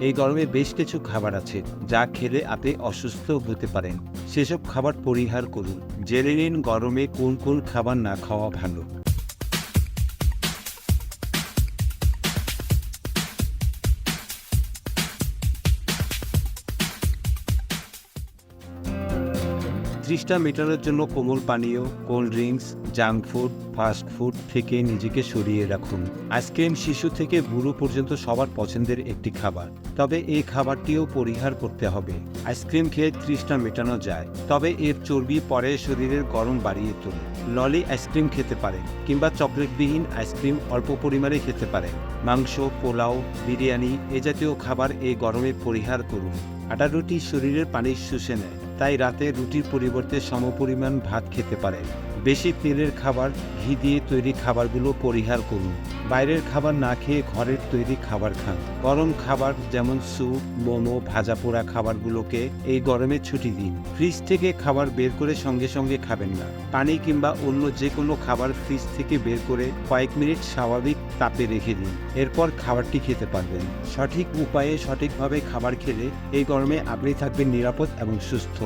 এই গরমে বেশ কিছু খাবার আছে যা খেলে আপনি অসুস্থ হতে পারেন। সেসব খাবার পরিহার করুন। জেনে নিন গরমে কোন কোন খাবার না খাওয়া ভালো? তৃষ্ণা মেটানোর জন্য কোমল পানীয়, cold drinks, junk food, fast food থেকে নিজেকে সরিয়ে রাখুন। আইসক্রিম শিশু থেকে বুড়ো পর্যন্ত সবার পছন্দের একটি খাবার। তবে এই খাবারটিও পরিহার করতে হবে। আইসক্রিম খেয়ে তৃষ্ণা মেটানো যায়। তবে এর চর্বি পরে শরীরের গরম বাড়িয়ে তোলে ললি আইসক্রিম খেতে পারেন কিংবা চকলেটবিহীন আইসক্রিম অল্প পরিমাণে খেতে পারেন। মাংস, পোলাও, বিরিয়ানি এ জাতীয় খাবার এই গরমে পরিহার করুন। আটা রুটি শরীরের পানি শুষে নেয়। তাই রাতে রুটির পরিবর্তে সমপরিমাণ ভাত খেতে পারেন বেশি তেলের খাবার, ঘি দিয়ে তৈরি খাবারগুলো পরিহার করুন। বাইরের খাবার না খেয়ে ঘরের তৈরি খাবার খান। গরম খাবার যেমন স্যুপ, মোমো, ভাজা পোড়া খাবারগুলোকে এই গরমে ছুটি দিন। ফ্রিজ থেকে খাবার বের করে সঙ্গে সঙ্গে খাবেন না। পানি কিংবা অন্য যে কোনো খাবার ফ্রিজ থেকে বের করে কয়েক মিনিট স্বাভাবিক তাপে রেখে দিন। এরপর খাবারটি খেতে পারবেন। সঠিক উপায়ে সঠিকভাবে খাবার খেলে এই গরমে আপনি থাকবেন নিরাপদ এবং সুস্থ।